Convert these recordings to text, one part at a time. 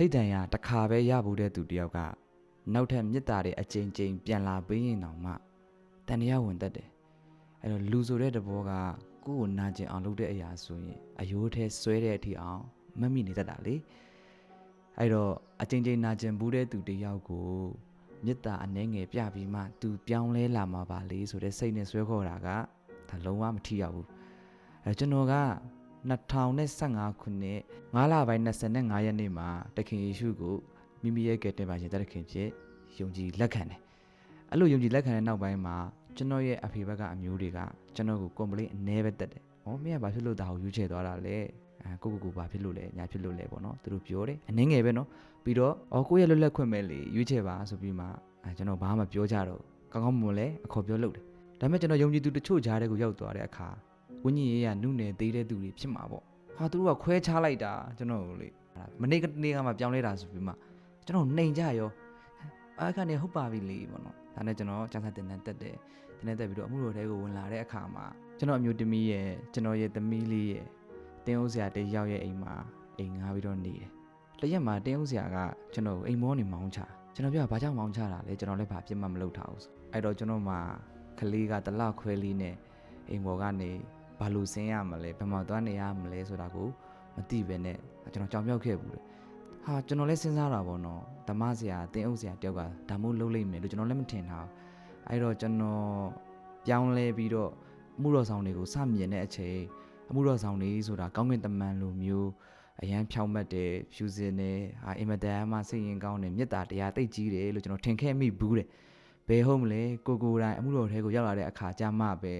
စိတ်တန်ရာတစ်ခါပဲရဖို့တဲ့သူတယောက်ကနောက်ထပ်မေတ္တာတွေအကြိမ်ကြိမ်ပြန်လာပေးရင်တောင်မှတန်တရားဝင်တတ်တယ်အဲ့တော့လူဆိုတဲ့တဘောကကိုယ့်ကိုနာကျင်အောင်လုပ်တဲ့အရာဆိုရင်အယိုးထဲဆွဲတဲ့အထိအောင်မမိနေတတ်တာလေအဲ့တော့အကြိမ်ကြိမ်နာကျင်ဘူးတဲ့သူတယောက်ကိုမေတ္တာအနှဲငယ်ပြပြီးမှသူပြောင်းလဲလာမှာပါလေဆိုတဲ့စိတ်နဲ့ဆွဲခေါ်တာကဒါလုံးဝမထီရဘူးအဲကျွန်တော်က 2015ခုနှစ်9လပိုင်း25ရက်နေ့မှာတခင်ယေရှုကိုမိမိရဲ့ကယ်တင်ပါရှင်တခင်ဖြစ်ယုံကြည်လက်ခံတယ်။အဲ့လိုယုံကြည်လက်ခံတဲ့နောက်ပိုင်းမှာကျွန်တော်ရဲ့အဖေဘက်ကအမျိုးတွေကကျွန်တော်ကို complaint အ ਨੇ ပဲတက်တယ်။ဩမင်းကဘာဖြစ်လို့ဒါကိုယူချယ်သွားတာလဲ။အဲကိုကိုကိုဘာဖြစ်လို့လဲညာဖြစ်လို့လဲပေါ့နော်။သူတို့ပြောတယ်အနှင်းငယ်ပဲနော်။ပြီးတော့ဩကိုရဲ့လွတ်လပ်ခွင့်ပဲလေယူချယ်ပါဆိုပြီးမှအဲကျွန်တော်ဘာမှပြောကြတော့ကောင်းကောင်းမွန်လဲအခေါ်ပြောလုပ်တယ်။ဒါပေမဲ့ကျွန်တော်ယုံကြည်သူတချို့ကြားတဲ့ကိုရောက်သွားတဲ့အခါ ဝိညာဉ်ရေးရနုနယ်သေးတဲ့သူတွေဖြစ်မှာပေါ့။ဟာသူတို့ကခွဲခြားလိုက်တာကျွန်တော်ကိုလေမနေ့ကနေကမှပြောင်းလဲတာဆိုပြီးမှကျွန်တော်နှိမ်ကြရောအဲ့ခါနေဟုတ်ပါပြီလေပေါ့နော်ဒါနဲ့ကျွန်တော်စံစာတင်တန်းတက်တယ်တင်တန်းတက်ပြီးတော့အမှုတော်တဲကိုဝင်လာတဲ့အခါမှာကျွန်တော်အမျိုးသမီးရဲ့ကျွန်တော်ရဲ့သမီးလေးရဲ့တင်းဦးစရာတယောက်ရဲ့အိမ်မှာအိမ်ငားပြီးတော့နေတယ်တရက်မှာတင်းဦးစရာကကျွန်တော်ကိုအိမ်မောနေမောင်းချကျွန်တော်ပြောဘာကြောင့်မောင်းချတာလဲကျွန်တော်လည်းဘာပြစ်မှမလုပ်ထားဘူးဆိုအဲ့တော့ကျွန်တော်မှာကလေးကတလခွဲလေးနဲ့အိမ်ပေါ်ကနေ ဘာလို့ဆင်းရမလဲဘယ်မှာသွားနေရမလဲဆိုတာကိုမသိပဲနဲ့ကျွန်တော်ကြောင်ပြောက်ခဲ့ဘူးလေဟာကျွန်တော်လည်းစဉ်းစားတာပေါ့နော်ဓမ္မဆရာတင်းအုပ်ဆရာတယောက်ကဒါမို့လုပ်လိုက်မယ်လို့ကျွန်တော်လည်းမထင်ထားဘူးအဲ့တော့ကျွန်တော်ပြောင်းလဲပြီးတော့အမှုတော်ဆောင်တွေကိုစမြင်တဲ့အချိန်အမှုတော်ဆောင်တွေဆိုတာကောင်းကင်တမန်လိုမျိုးအရန်ဖြောင်းမှတ်တယ်ဖြူစင်တယ်ဟာအင်မတန်မှစိတ်ရင်ကောင်းတယ်မေတ္တာတရားတိတ်ကြီးတယ်လို့ကျွန်တော်ထင်ခဲ့မိဘူးတဲ့ဘယ်ဟုတ်မလဲကိုကိုယ်တိုင်အမှုတော်ထဲကိုရောက်လာတဲ့အခါကျမှပဲ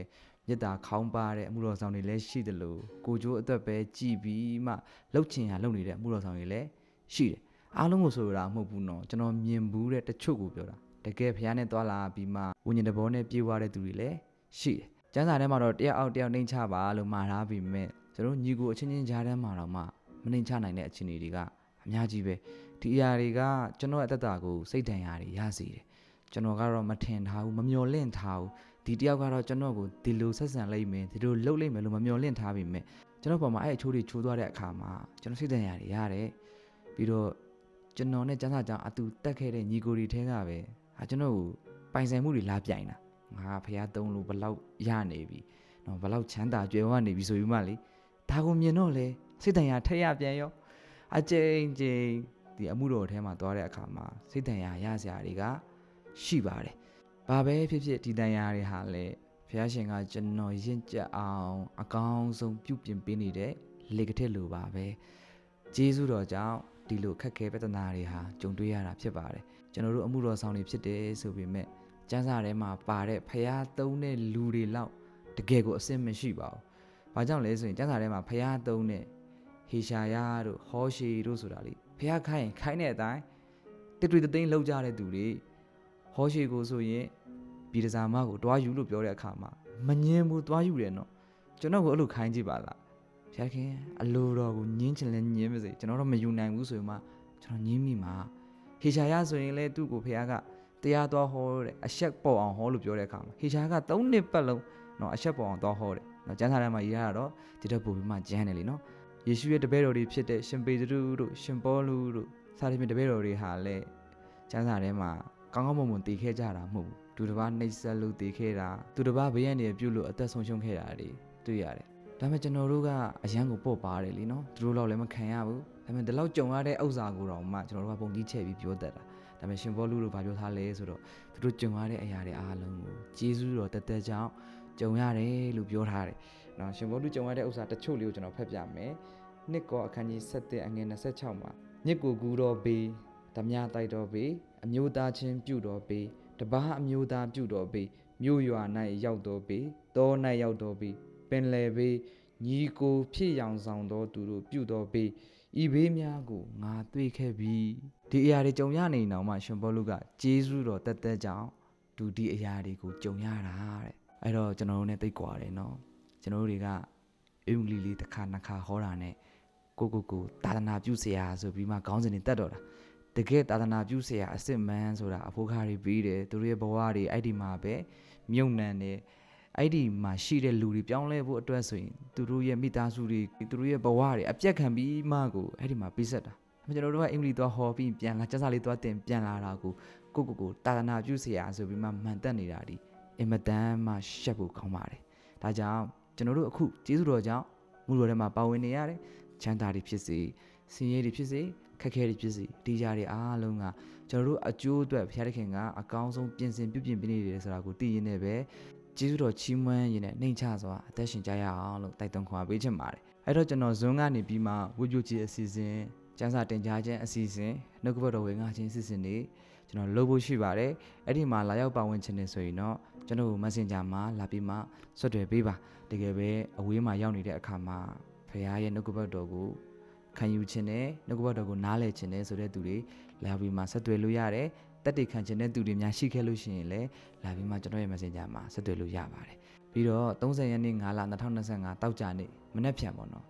မေတ္တာခေါင်းပါတဲ့အမှုတော်ဆောင်တွေလည်းရှိတယ်လို့ကိုကြိုးအတွက်ပဲကြည်ပြီးမှလှုပ်ချင်ရလှုပ်နေတဲ့အမှုတော်ဆောင်တွေလည်းရှိတယ်အားလုံးကိုဆိုရတာမဟုတ်ဘူးနော်ကျွန်တော်မြင်ဘူးတဲ့တချို့ကိုပြောတာတကယ်ဖះနဲ့တွာလာပြီးမှဝิญဉ်တဘောနဲ့ပြေးသွားတဲ့သူတွေလည်းရှိတယ်ကျမ်းစာထဲမှာတော့တယောက်အောက်တယောက်နှိမ်ချပါလို့မှာထားပြီးမြဲကျွန်တော်ညီကိုအချင်းချင်းကြားထဲမှာတော့မှမနှိမ်ချနိုင်တဲ့အခြေအနေတွေကအများကြီးပဲဒီအရာတွေကကျွန်တော်ရဲ့အသက်တာကိုစိတ်ဒဏ်ရာတွေရစေတယ်ကျွန်တော်ကတော့မထင်ထားဘူးမမျော်လင့်ထားဘူး ဒီတယောက်ကတော့ကျွန်တော်ကိုဒီလိုဆက်ဆံလိုက်မယ်ဒီလိုလှုပ်လိုက်မယ်လို့မမျော်လင့်ထားပြီးမြဲကျွန်တော်ပေါ်မှာအဲ့အချိုးတွေချိုးသွားတဲ့အခါမှာကျွန်တော်စိတ်ဒဏ်ရာတွေရတယ်ပြီးတော့ကျွန်တော်နဲ့ကျန်းစာကြောင့်အတူတက်ခဲ့တဲ့ညီကိုတွေထဲကပဲဟာကျွန်တော်ကိုပိုင်ဆိုင်မှုတွေလာပြိုင်တာငါဖះသုံးလို့ဘလောက်ရနေပြီနော်ဘလောက်ချမ်းသာကြွယ်ဝနေပြီဆိုပြီးမှလေဒါကိုမြင်တော့လေစိတ်တန်ရာထက်ရပြန်ရောအကျဉ်းချင်းဒီအမှုတော်ထဲမှာသွားတဲ့အခါမှာစိတ်တန်ရာရစရာတွေကရှိပါတယ် ဘာပဲဖြစ်ဖြစ်ဒီတန်ရာတွေဟာလေဖះရှင်ကကျွန်တော်ရင့်ကြက်အောင်အကောင်းဆုံးပြုပြင်ပေးနေတဲ့လေကတဲ့လိုပါပဲကျေးဇူးတော်ကြောင့်ဒီလိုခက်ခဲပြဿနာတွေဟာကြုံတွေ့ရတာဖြစ်ပါတယ်ကျွန်တော်တို့အမှုတော်ဆောင်တွေဖြစ်တယ်ဆိုပေမဲ့ကျမ်းစာထဲမှာပါတဲ့ဖျားသုံးတဲ့လူတွေလောက်တကယ်ကိုအစစ်မရှိပါဘူး။ဘာကြောင့်လဲဆိုရင်ကျမ်းစာထဲမှာဖျားသုံးတဲ့ဟေရှာယတို့ဟောရှေတို့ဆိုတာလေဖျားခိုင်းရင်ခိုင်းတဲ့အတိုင်းတစ်တွေတသိန်းလောက်ကြတဲ့သူတွေဟောရှေကိုဆိုရင် ပြည်တစားမကိုတွားယူလို့ပြောတဲ့အခါမှာမငင်းဘူးတွားယူတယ်နော်ကျွန်တော်ကိုအဲ့လိုခိုင်းကြည့်ပါလားဖျားခင်အလိုတော်ကိုညင်းချင်လဲညင်းပါစေကျွန်တော်တော့မယူနိုင်ဘူးဆိုရင်မှကျွန်တော်ညင်းမိမှာဟေရှာယဆိုရင်လဲသူ့ကိုဖျားကတရားတော်ဟောတဲ့အရှက်ပေါ်အောင်ဟောလို့ပြောတဲ့အခါမှာဟေရှာက၃နှစ်ပတ်လုံးနော်အရှက်ပေါ်အောင်တော်ဟောတယ်နော်ကျမ်းစာထဲမှာရေးရတာတော့ဒီတော့ပို့ပြီးမှကျမ်းတယ်လीနော်ယေရှုရဲ့တပည့်တော်တွေဖြစ်တဲ့ရှင်ပေတရုတို့ရှင်ပေါလုတို့စသဖြင့်တပည့်တော်တွေဟာလဲကျမ်းစာထဲမှာကောင်းကောင်းမွန်မွန်တည်ခဲ့ကြတာမဟုတ်ဘူး သူတစ်ပါးနှိပ်စက်လို့တည်ခဲ့တာသူတစ်ပါးဘေးရန်တွေပြုတ်လို့အသက်ဆုံးရှုံးခဲ့တာတွေတွေ့ရတယ်ဒါပေမဲ့ကျွန်တော်တို့ကအရန်ကိုပေါ့ပါတယ်လीနော်သူတို့တော့လည်းမခံရဘူးဒါပေမဲ့ဒီလောက်ကြုံရတဲ့ဥစ္စာကိုတော့မှကျွန်တော်တို့ကပုံကြီးချဲ့ပြီးပြောတတ်တာဒါပေမဲ့ရှင်ဘောလူတို့ဘာပြောထားလဲဆိုတော့သူတို့ကြုံရတဲ့အရာတွေအားလုံးကိုဂျေဇုတော်တက်တက်ကြောင့်ကြုံရတယ်လို့ပြောထားတယ်နော်ရှင်ဘောလူကြုံရတဲ့ဥစ္စာတချို့လေးကိုကျွန်တော်ဖတ်ပြမယ်နှစ်ကောအခန်းကြီး7အငယ်26မှာမြစ်ကိုကူတော်ဘေးဓမြတိုက်တော်ဘေးအမျိုးသားချင်းပြုတော်ဘေး တပားအမျိုးသားပြုတော်ဘေးမြို့ရွာ၌ရောက်တော်ဘေးတော၌ရောက်တော်ဘေး ပင်လယ်ဘေးညီကိုဖြစ်ရောင်ဆောင်သောသူတို့ပြုတော်ဘေးဤဘေးများကိုငါတွေ့ခဲ့ပြီဒီအရာတွေကြုံရနေအောင်မှရှင်ဘောလူကဂျေဇုတော်တက်တက်ကြောင့်ဒုဒီအရာတွေကိုကြုံရတာတဲ့အဲ့တော့ကျွန်တော်တို့ ਨੇ သိကွာတယ်နော်ကျွန်တော်တို့တွေကအင်္ဂလိပ်လေးတစ်ခါနှစ်ခါဟောတာ ਨੇ ကိုကိုကိုသာသနာပြုเสียဆိုပြီးမှခေါင်းစဉ်တွေတက်တော့တာ တကယ်သာသနာပြုဆရာအစ်စ်မန်းဆိုတာအဖိုးခါတွေပြီးတယ်သူတို့ရဲ့ဘဝတွေအဲ့ဒီမှာပဲမြုံနှံတယ်အဲ့ဒီမှာရှိတဲ့လူတွေပြောင်းလဲဖို့အတွက်ဆိုရင်သူတို့ရဲ့မိသားစုတွေသူတို့ရဲ့ဘဝတွေအပြက်ခံပြီးမှကိုအဲ့ဒီမှာပြီးဆက်တာကျွန်တော်တို့ကအင်္ဂလိပ်သွားဟောပြီးပြန်လာကျက်စာလေးသွားတင်ပြန်လာတာကိုကိုကိုကိုတာသနာပြုဆရာဆိုပြီးမှမှန်တက်နေတာဒီအင်မတန်မှရှက်ဖို့ခေါင်းပါတယ်ဒါကြောင့်ကျွန်တော်တို့အခုကျေးဇူးတော်ကြောင့်မူတော်ထဲမှာပါဝင်နေရတယ်ချမ်းသာတွေဖြစ်စေဆင်းရဲတွေဖြစ်စေ ခက်ခဲတွေဖြစ်စေဒီကြတွေအားလုံးကကျွန်တော်တို့အကျိုးအတွက်ဘုရားသခင်ကအကောင်းဆုံးပြင်ဆင်ပြုပြင်ပေးနေတယ်ဆိုတာကိုသိရင်းနဲ့ပဲကျေးဇူးတော်ချီးမွမ်းရင်းနဲ့နှိမ်ချစွာအသက်ရှင်ကြရအောင်လို့တိုက်တွန်းခွင့်ပေးချင်ပါတယ်အဲ့တော့ကျွန်တော်ဇွန်းကနေပြီးမှဝိပုကြီးအစီအစဉ်ကျန်းစာတင်ကြားခြင်းအစီအစဉ်နှုတ်ကပတ်တော်ဝင်ငါခြင်းအစီအစဉ်တွေကျွန်တော်လုပ်ဖို့ရှိပါတယ်အဲ့ဒီမှာလာရောက်ပါဝင်ခြင်းနေဆိုရင်တော့ကျွန်တော် Messenger မှာလာပြီးမှဆွတ်တယ်ပေးပါတကယ်ပဲအဝေးမှာရောက်နေတဲ့အခါမှာဖခင်ရဲ့နှုတ်ကပတ်တော်ကို ခံယူခြင်းနဲ့နှုတ်ကပတ်တော်ကိုနားလည်ခြင်းနဲ့ဆိုတဲ့သူတွေလာပြီးမှဆက်သွယ်လို့ရတယ်တက်တေခံခြင်းတဲ့သူတွေများရှိခဲ့လို့ရှိရင်လည်းလာပြီးမှကျွန်တော်ရဲ့ Messenger မှာဆက်သွယ်လို့ရပါတယ်ပြီးတော့30ရက်နေ့9လ2025တောက်ကြနေ့မနေ့ဖြန်ပေါ့နော်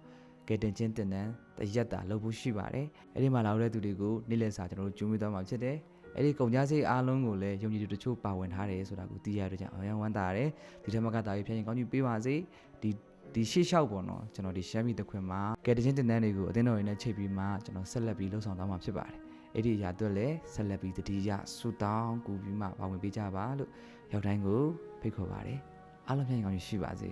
ကဲတင်ချင်းတင်တန်းတရက်တာလုပ်ဖို့ရှိပါတယ်အဲ့ဒီမှာလာတဲ့သူတွေကိုနေ့လည်စာကျွန်တော်တို့ကျွေးမွေးသွားမှာဖြစ်တယ်အဲ့ဒီကုန်ကြစိတ်အားလုံးကိုလည်းယုံကြည်သူတချို့ပါဝင်ထားတယ်ဆိုတာကိုသိရတဲ့ကြောင့်အများဝမ်းသာရတယ်ဒီထက်မကတာရေးဖျက်ရင်ကောင်းကြီးပေးပါစေဒီ ဒီရှေ့လျှောက်ပေါ့နော်ကျွန်တော်ဒီရှမ်းပြည်တခွင်မှာကဲတချင်းတင်တန်းတွေကိုအသင်းတော်ရင်းနဲ့ချိန်ပြီးမှကျွန်တော်ဆက်လက်ပြီးလှုပ်ဆောင်သွားမှာဖြစ်ပါတယ်အဲ့ဒီအရာအတွက်လည်းဆက်လက်ပြီးတတိယဆူတောင်းကူပြီးမှပါဝင်ပေးကြပါလို့ရောက်တိုင်းကိုဖိတ်ခေါ်ပါတယ်အားလုံးဖျက်ရင်ကောင်းကြီးရှိပါစေ